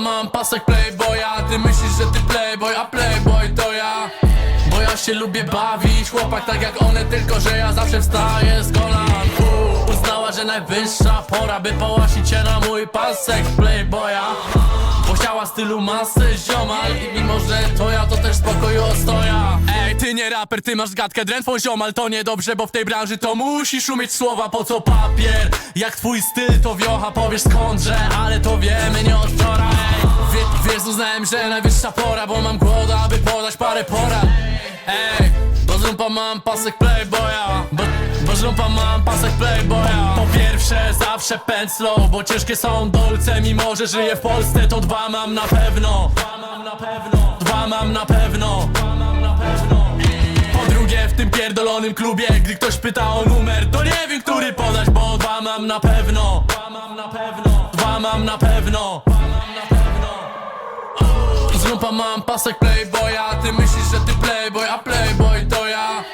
mam pasek playboya. Ty myślisz, że ty playboy, a playboy to ja. Bo ja się lubię bawić Chłopak tak jak one, tylko że ja zawsze wstaję z kolan. Uznała, że najwyższa pora By połasić się na mój pasek playboya. Bo chciała stylu masy ziomal Ej, ty nie raper, ty masz gadkę drętwą ziomal To niedobrze, bo w tej branży to musisz umieć słowa Po co papier? Jak twój styl to wiocha Powiesz skądże, ale to wiemy nie od wczoraj. Wie, Wiesz, uznałem, że najwyższa pora Bo mam głowę, aby podać parę porad. Ej, bo z lumpa mam pasek playboya. Bo, bo z lumpa mam pasek playboya. Po pierwsze zawsze pędzlo Bo ciężkie są dolce Mimo, że żyję w Polsce To dwa mam na pewno. Dwa mam na pewno. Dwa mam na pewno. Dwa mam na pewno w tym pierdolonym klubie. Gdy ktoś pyta o numer To nie wiem który podać Bo dwa mam na pewno. Dwa mam na pewno. Dwa mam na pewno. Dwa mam pasek playboya. Ty myślisz, że ty playboy, a playboy to ja.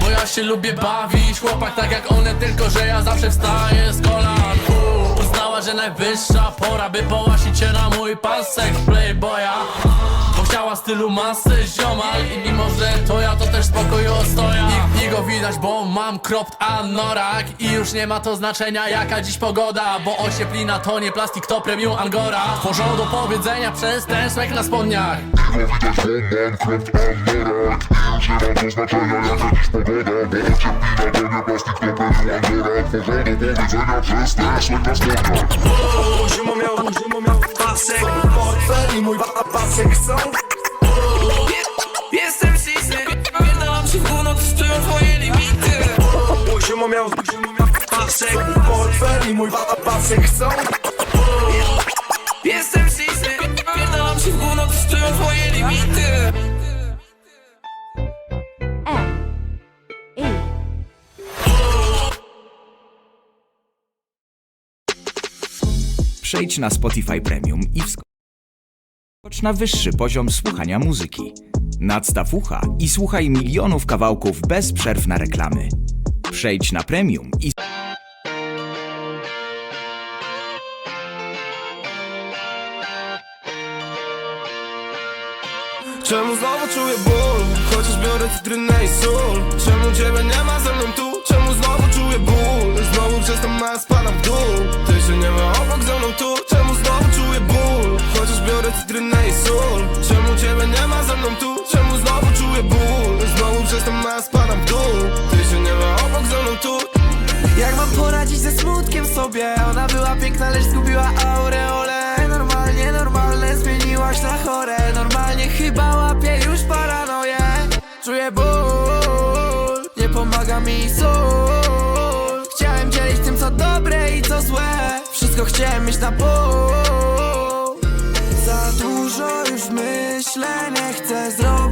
Bo ja się lubię bawić Chłopak tak jak one, tylko że ja zawsze wstaję z kolan Uznała, że najwyższa pora By połasić się na mój pasek playboya. Bo chciała stylu masy ziomal. I mimo, że to ja, widać, bo mam cropped anorak I już nie ma to znaczenia jaka dziś pogoda Bo ocieplina to nie plastik, to premium angora. Tworzą do powiedzenia przez ten smek na spodniach. Go widać, bo mam Nie ma to znaczenia jaka dziś pogoda Bo ocieplina to nie plastik, to premium angora. Tworzą do powiedzenia przez ten smek na spodniach. Zimo miał, zimo miał pasek Portfel i mój pa- pasek chcą Zimo miał, pasek Portfel i mój pa- pasek chcą Jestem śliczny, pierdolam się w gówno, to czują twoje limity E. Przejdź na Spotify Premium i wskocz na wyższy poziom słuchania muzyki. Nadstaw ucha i słuchaj milionów kawałków bez przerw na reklamy. Przejdź na Premium i Czemu znowu czuję ból? Chociaż biorę cytrynę i sól Czemu ciebie nie ma ze mną tu? Czemu znowu czuję ból? Znowu przez ten mas spadam w dół Ty się nie ma obok ze mną tu? Czemu znowu czuję ból? Chociaż biorę cytrynę i sól Czemu ciebie nie ma ze mną tu? Czemu znowu czuję ból? Znowu przez ten mas spadam sobie? Ona była piękna, lecz zgubiła aureolę Normalnie, normalne, zmieniłaś na chore. Normalnie chyba łapię już paranoję. Czuję ból, nie pomaga mi sól. Chciałem dzielić tym co dobre i co złe. Wszystko chciałem mieć na pół. Za dużo już myślę, nie chcę zrobić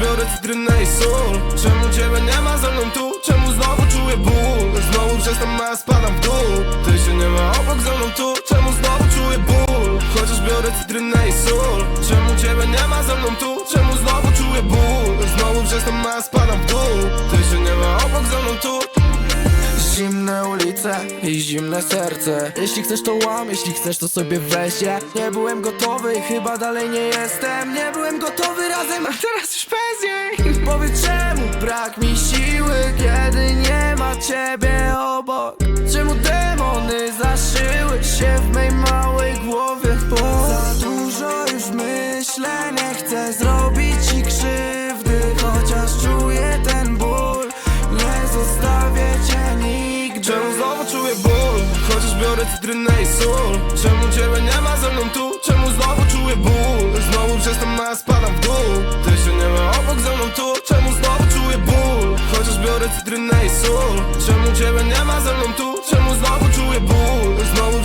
biorę cytrynę i sól Czemu ciebie nie ma ze mną tu? Czemu znowu czuję ból? Znowu przez ten mas spadam w dół Ty się nie ma obok ze mną tu? Czemu znowu czuję ból? Chociaż biorę cytrynę i sól Czemu ciebie nie ma ze mną tu? Czemu znowu czuję ból? Znowu przez ten mas spadam w dół Ty się nie ma obok ze mną tu? Zimne ulice i zimne serce. Jeśli chcesz to łam, jeśli chcesz to sobie weź. Je Nie byłem gotowy i chyba dalej nie jestem. Nie byłem gotowy razem, a teraz już bez niej Powiedz czemu brak mi siły, kiedy nie ma ciebie obok? Czemu demony zaszyły się w mej małej głowie? Bo za dużo już myślę, nie chcę zrobić czuję ból Chociaż biorę cytrynę i sól Czemu ciebie nie ma ze mną tu? Czemu znowu czuję ból? Znowu przez ten mas spadam w dół Ty się nie ma obok ze mną tu? Czemu znowu czuję ból? Chociaż biorę cytrynę i sól Czemu ciebie nie ma ze mną tu? Czemu znowu czuję ból? Znowu